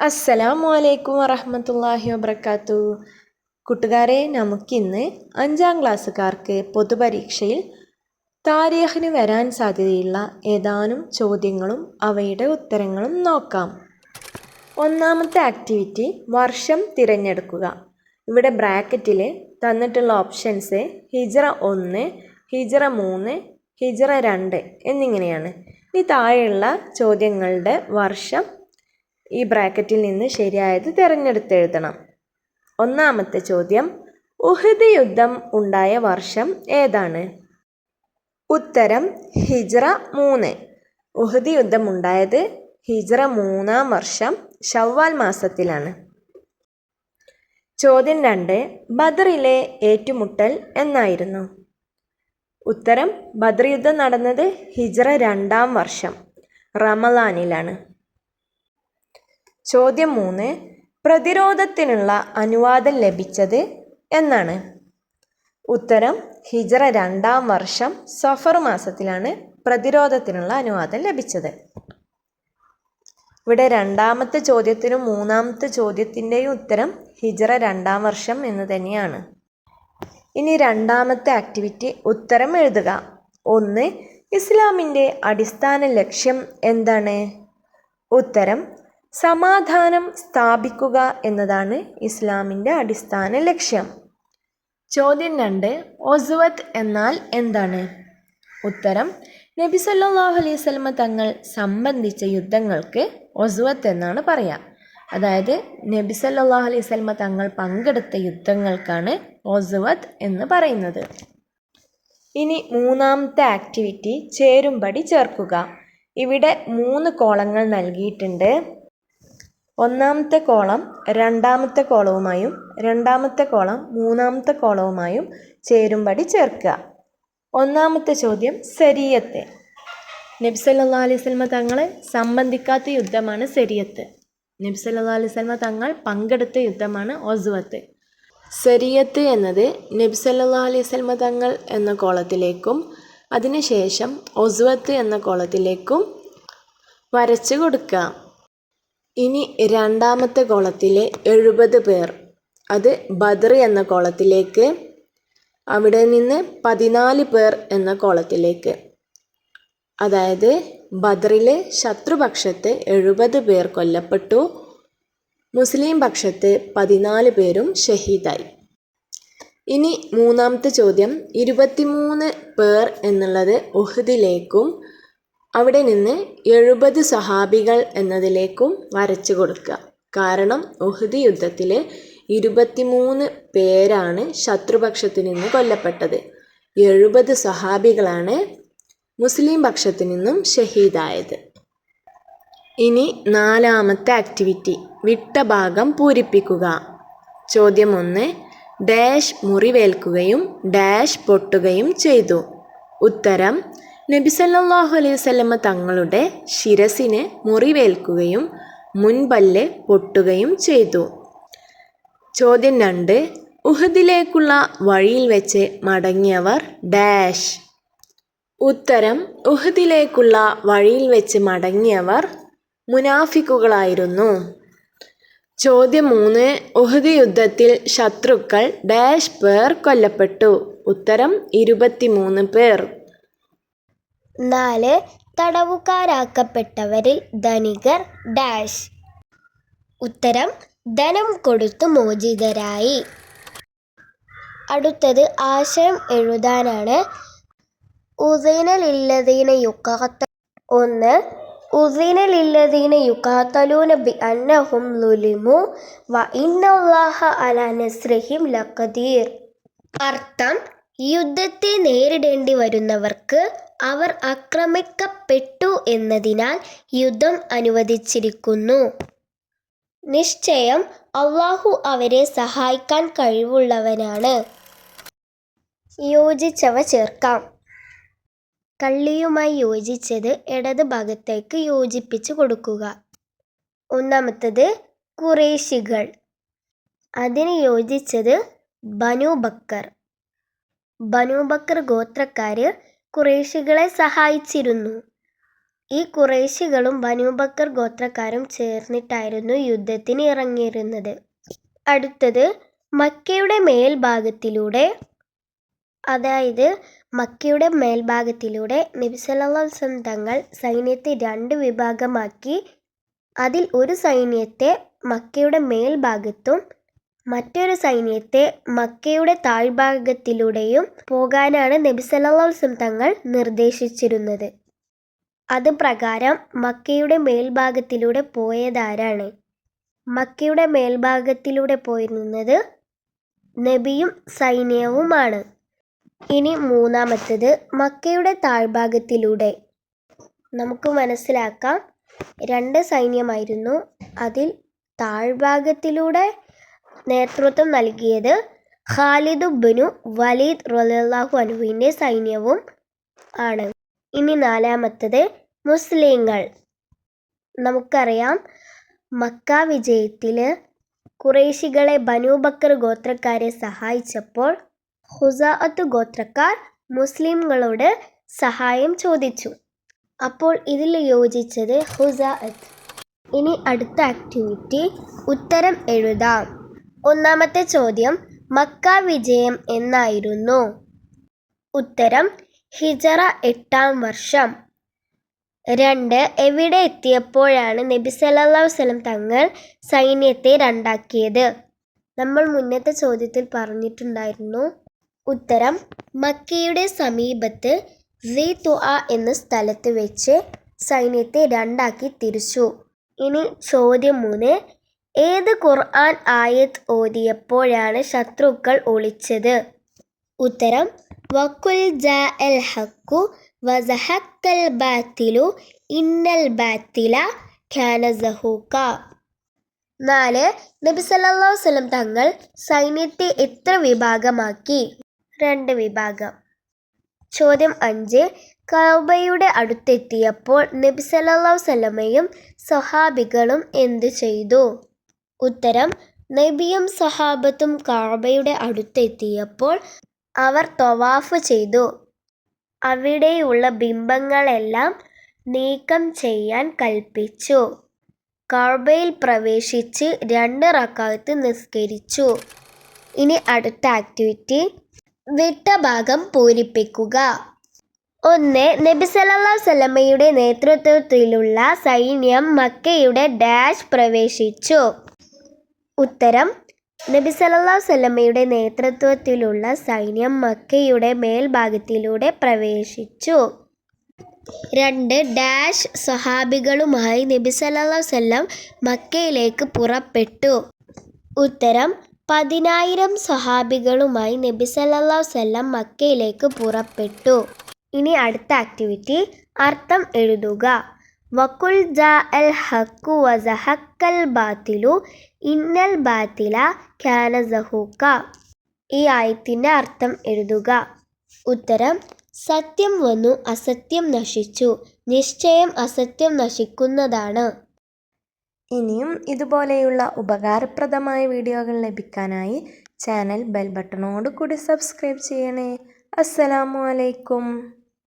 അസ്സലാമു അലൈക്കും വറഹ്മത്തുള്ളാഹി വബർക്കാത്തു കൂട്ടുകാരെ നമുക്കിന്ന് അഞ്ചാം ക്ലാസ്സുകാർക്ക് പൊതുപരീക്ഷയിൽ താരീഖിന് വരാൻ സാധ്യതയുള്ള ഏതാനും ചോദ്യങ്ങളും അവയുടെ ഉത്തരങ്ങളും നോക്കാം. ഒന്നാമത്തെ ആക്ടിവിറ്റി വർഷം തിരഞ്ഞെടുക്കുക. ഇവിടെ ബ്രാക്കറ്റിൽ തന്നിട്ടുള്ള ഓപ്ഷൻസ് ഹിജറ ഒന്ന് ഹിജറ മൂന്ന് ഹിജറ രണ്ട് എന്നിങ്ങനെയാണ്. ഈ താഴെയുള്ള ചോദ്യങ്ങളുടെ വർഷം ഈ ബ്രാക്കറ്റിൽ നിന്ന് ശരിയായത് തിരഞ്ഞെടുത്തെഴുതണം. ഒന്നാമത്തെ ചോദ്യം ഉഹദ് യുദ്ധം ഉണ്ടായ വർഷം ഏതാണ്? ഉത്തരം ഹിജ്റ മൂന്ന്. ഉഹദ് യുദ്ധം ഉണ്ടായത് ഹിജ്റ മൂന്നാം വർഷം ഷവ്വാൽ മാസത്തിലാണ്. ചോദ്യം രണ്ട് ബദറിലെ ഏറ്റുമുട്ടൽ എന്നായിരുന്നു? ഉത്തരം ബദർ യുദ്ധം നടന്നത് ഹിജ്റ രണ്ടാം വർഷം റമലാനിലാണ് ചോദ്യം മൂന്ന് പ്രതിരോധത്തിനുള്ള അനുവാദം ലഭിച്ചത് എന്നാണ്. ഉത്തരം ഹിജറ രണ്ടാം വർഷം സഫർ മാസത്തിലാണ് പ്രതിരോധത്തിനുള്ള അനുവാദം ലഭിച്ചത്. ഇവിടെ രണ്ടാമത്തെ ചോദ്യത്തിനും മൂന്നാമത്തെ ചോദ്യത്തിന്റെയും ഉത്തരം ഹിജറ രണ്ടാം വർഷം എന്ന് തന്നെയാണ്. ഇനി രണ്ടാമത്തെ ആക്ടിവിറ്റി ഉത്തരം എഴുതുക. ഒന്ന് ഇസ്ലാമിന്റെ അടിസ്ഥാന ലക്ഷ്യം എന്താണ്? ഉത്തരം സമാധാനം സ്ഥാപിക്കുക എന്നതാണ് ഇസ്ലാമിന്റെ അടിസ്ഥാന ലക്ഷ്യം. ചോദ്യം രണ്ട് ഒസുവത്ത് എന്നാൽ എന്താണ്? ഉത്തരം നബി സല്ലാഹു അലൈഹി സ്വലമ തങ്ങൾ സംബന്ധിച്ച യുദ്ധങ്ങൾക്ക് ഒസുവത്ത് എന്നാണ് പറയുക അതായത് നബി സല്ലാഹു അലൈഹി സ്വലമ തങ്ങൾ പങ്കെടുത്ത യുദ്ധങ്ങൾക്കാണ് ഒസുവത്ത് എന്ന് പറയുന്നത്. ഇനി മൂന്നാമത്തെ ആക്ടിവിറ്റി ചേരുംപടി ചേർക്കുക. ഇവിടെ മൂന്ന് കോളങ്ങൾ നൽകിയിട്ടുണ്ട്. ഒന്നാമത്തെ കോളം രണ്ടാമത്തെ കോളവുമായും രണ്ടാമത്തെ കോളം മൂന്നാമത്തെ കോളവുമായും ചേരുംപടി ചേർക്കുക. ഒന്നാമത്തെ ചോദ്യം സരിയത്ത് നബി സല്ലല്ലാഹു അലൈഹി വസല്ലമ തങ്ങളെ സംബന്ധിക്കാത്ത യുദ്ധമാണ് സരിയത്ത് നബി സല്ലല്ലാഹു അലൈഹി വസല്ലമ തങ്ങൾ പങ്കെടുത്ത യുദ്ധമാണ് ഒസുവത്ത്. സരിയത്ത് എന്നത് നബി സല്ലല്ലാഹു അലൈഹി വസല്ലമ തങ്ങൾ എന്ന കോളത്തിലേക്കും അതിനുശേഷം ഒസുവത്ത് എന്ന കോളത്തിലേക്കും വരച്ചു കൊടുക്കുക ഇനി രണ്ടാമത്തെ കോളത്തിലെ എഴുപത് പേർ. അത് ബദർ എന്ന കോളത്തിലേക്ക് അവിടെ നിന്ന് പതിനാല് പേർ എന്ന കോളത്തിലേക്ക്. അതായത് ബദറിലെ ശത്രുപക്ഷത്ത് എഴുപത് പേർ കൊല്ലപ്പെട്ടു മുസ്ലിം പക്ഷത്ത് പതിനാല് പേരും ഷഹീദായി. ഇനി മൂന്നാമത്തെ ചോദ്യം. ഇരുപത്തിമൂന്ന് പേർ എന്നുള്ളത് ഉഹദിലേക്കും അവിടെ നിന്ന് എഴുപത് സഹാബികൾ എന്നതിലേക്കും വരച്ചു കൊടുക്കുക. കാരണം ഉഹദ് യുദ്ധത്തിൽ ഇരുപത്തിമൂന്ന് പേരാണ് ശത്രുപക്ഷത്തു നിന്ന് കൊല്ലപ്പെട്ടത്. എഴുപത് സഹാബികളാണ് മുസ്ലിം പക്ഷത്തു നിന്നും ഷഹീദായത്. ഇനി നാലാമത്തെ ആക്ടിവിറ്റി വിട്ട ഭാഗം പൂരിപ്പിക്കുക. ചോദ്യം ഒന്ന് ഡാഷ് മുറിവേൽക്കുകയും ഡാഷ് പൊട്ടുകയും ചെയ്തു. ഉത്തരം നബി സല്ലല്ലാഹു അലൈഹി വസല്ലമ തങ്ങളുടെ ശിരസിന് മുറിവേൽക്കുകയും മുൻപല്ല് പൊട്ടുകയും ചെയ്തു. ചോദ്യം രണ്ട് ഉഹദിലേക്കുള്ള വഴിയിൽ വെച്ച് മടങ്ങിയവർ ഡാഷ്. ഉത്തരം ഉഹദിലേക്കുള്ള വഴിയിൽ വെച്ച് മടങ്ങിയവർ മുനാഫിക്കുകളായിരുന്നു. ചോദ്യം മൂന്ന് ഉഹദ് യുദ്ധത്തിൽ ശത്രുക്കൾ ഡാഷ് പേർ കൊല്ലപ്പെട്ടു. ഉത്തരം ഇരുപത്തിമൂന്ന് പേർ. നാല് തടവുകാരാക്കപ്പെട്ടവരിൽ ധനികർ ഡാഷ്. ഉത്തരം ധനം കൊടുത്തു മോചിതരായി. അടുത്തത് ആശയം എഴുതാനാണ്. ഉദീനലില്ലതീന യുക്കാത്ത ഒന്ന് ഉദീനലില്ലതീന യുക്കാത്തലൂന ബി അന്നഹും ലുലിമു വ ഇന്നല്ലാഹ അല നസ്രഹിം ലഖദീർ. അർത്ഥം യുദ്ധത്തെ നേരിടേണ്ടി വരുന്നവർക്ക് അവർ ആക്രമിക്കപ്പെട്ടു എന്നതിനാൽ യുദ്ധം അനുവദിച്ചിരിക്കുന്നു. നിശ്ചയം അള്ളാഹു അവരെ സഹായിക്കാൻ കഴിവുള്ളവനാണ്. യോജിച്ചവ ചേർക്കാം. കള്ളിയുമായി യോജിച്ചത് ഇടത് ഭാഗത്തേക്ക് യോജിപ്പിച്ചു കൊടുക്കുക. ഒന്നാമത്തത് കുറേശികൾ. അതിന് യോജിച്ചത് ബനു ബക്കർ. ബനു ഗോത്രക്കാർ കുറേശികളെ സഹായിച്ചിരുന്നു. ഈ കുറേശികളും ബനൂബക്കർ ഗോത്രക്കാരും ചേർന്നിട്ടായിരുന്നു യുദ്ധത്തിന് ഇറങ്ങിയിരുന്നത്. അടുത്തത് മക്കയുടെ മേൽഭാഗത്തിലൂടെ അതായത് മക്കയുടെ മേൽഭാഗത്തിലൂടെ നബി സല്ലല്ലാഹു അലൈഹി തങ്ങൾ സൈന്യത്തെ രണ്ട് വിഭാഗമാക്കി. അതിൽ ഒരു സൈന്യത്തെ മക്കയുടെ മേൽഭാഗത്തും മറ്റൊരു സൈന്യത്തെ മക്കയുടെ താഴ്ഭാഗത്തിലൂടെയും പോകാനാണ് നബി അലൈഹി തങ്ങൾ നിർദ്ദേശിച്ചിരുന്നത്. അത് പ്രകാരം മക്കയുടെ മേൽഭാഗത്തിലൂടെ പോയതാരാണ്? മക്കയുടെ മേൽഭാഗത്തിലൂടെ പോയിരുന്നത് നബിയും സൈന്യവുമാണ്. ഇനി മൂന്നാമത്തത് മക്കയുടെ താഴ്ഭാഗത്തിലൂടെ. നമുക്ക് മനസ്സിലാക്കാം. രണ്ട് സൈന്യമായിരുന്നു. അതിൽ താഴ്ഭാഗത്തിലൂടെ നേതൃത്വം നൽകിയത് ഖാലിദുബിനു വലീദ് റലാഹു അനുവിന്റെ സൈന്യവും ആണ്. ഇനി നാലാമത്തത് മുസ്ലിങ്ങൾ. നമുക്കറിയാം മക്ക വിജയത്തിൽ കുറേശികളെ ബനൂബക്കർ ഗോത്രക്കാരെ സഹായിച്ചപ്പോൾ ഹുസാഅത്ത് ഗോത്രക്കാർ മുസ്ലിങ്ങളോട് സഹായം ചോദിച്ചു. അപ്പോൾ ഇതിൽ യോജിച്ചത് ഹുസാഅത്ത് ഇനി അടുത്ത ആക്ടിവിറ്റി ഉത്തരം എഴുതാം. ഒന്നാമത്തെ ചോദ്യം മക്ക വിജയം എന്നായിരുന്നു. ഉത്തരം ഹിജറ എട്ടാം വർഷം. രണ്ട് എവിടെ എത്തിയപ്പോഴാണ് നബി സല്ലല്ലാഹു വസ്ലം തങ്ങൾ സൈന്യത്തെ രണ്ടാക്കിയത്? നമ്മൾ മുന്നത്തെ ചോദ്യത്തിൽ പറഞ്ഞിട്ടുണ്ടായിരുന്നു. ഉത്തരം മക്കയുടെ സമീപത്ത് തുആ എന്ന സ്ഥലത്ത് വെച്ച് സൈന്യത്തെ രണ്ടാക്കി തിരിച്ചു. ഇനി ചോദ്യം മൂന്ന് ഏത് ഖുർആൻ ആയത്ത് ഓതിയപ്പോഴാണ് ശത്രുക്കൾ ഒളിച്ചത്? ഉത്തരം വക്കുൽ ജാ ഹക്കു വസഹക്കൽ ബാത്തിലു ഇന്നൽ ബാത്തില ഖാനസഹൂക്ക നാല് നബി സല്ലല്ലാഹു വസല്ലം തങ്ങൾ സൈന്യത്തെ എത്ര വിഭാഗമാക്കി? രണ്ട് വിഭാഗം. ചോദ്യം അഞ്ച് കൗബയുടെ അടുത്തെത്തിയപ്പോൾ നബി സല്ലല്ലാഹു വസല്ലമയും സഹാബികളും എന്തു ചെയ്തു? ഉത്തരം നബിയും സഹാബത്തും കാബയുടെ അടുത്തെത്തിയപ്പോൾ അവർ തൊവാഫ് ചെയ്തു. അവിടെയുള്ള ബിംബങ്ങളെല്ലാം നീക്കം ചെയ്യാൻ കൽപ്പിച്ചു. കാബയിൽ പ്രവേശിച്ച് രണ്ട് റക്കാത്ത് നിസ്കരിച്ചു. ഇനി അടുത്ത ആക്ടിവിറ്റി വിട്ട ഭാഗം പൂരിപ്പിക്കുക. ഒന്ന് നബി സല്ലല്ലാഹു അലൈഹി വസല്ലമയുടെ നേതൃത്വത്തിലുള്ള സൈന്യം മക്കയുടെ ഡാഷ് പ്രവേശിച്ചു. ഉത്തരം നബി സല്ലല്ലാഹു അലൈഹി വസല്ലമയുടെ നേതൃത്വത്തിലുള്ള സൈന്യം മക്കയുടെ മേൽഭാഗത്തിലൂടെ പ്രവേശിച്ചു. രണ്ട് ഡാഷ് സ്വഹാബികളുമായി നബി സല്ലല്ലാഹു വസല്ലം മക്കയിലേക്ക് പുറപ്പെട്ടു. ഉത്തരം പതിനായിരം സ്വഹാബികളുമായി നബി സല്ലല്ലാഹു വസല്ലം മക്കയിലേക്ക് പുറപ്പെട്ടു. ഇനി അടുത്ത ആക്ടിവിറ്റി അർത്ഥം എഴുതുക. വക്കുൽ ജാ അൽ ഹക്കു വസഹക്കൽ ബാത്തിലു ഇന്നൽ ബാത്തില ഖാന സഹൂക്ക. ഈ ആയത്തിന്റെ അർത്ഥം എഴുതുക. ഉത്തരം സത്യം വന്നു അസത്യം നശിച്ചു നിശ്ചയം അസത്യം നശിക്കുന്നതാണ്. ഇനിയും ഇതുപോലെയുള്ള ഉപകാരപ്രദമായ വീഡിയോകൾ ലഭിക്കാനായി ചാനൽ ബെൽ ബട്ടണോട് കൂടി സബ്സ്ക്രൈബ് ചെയ്യണേ. അസ്സലാമു അലൈക്കും.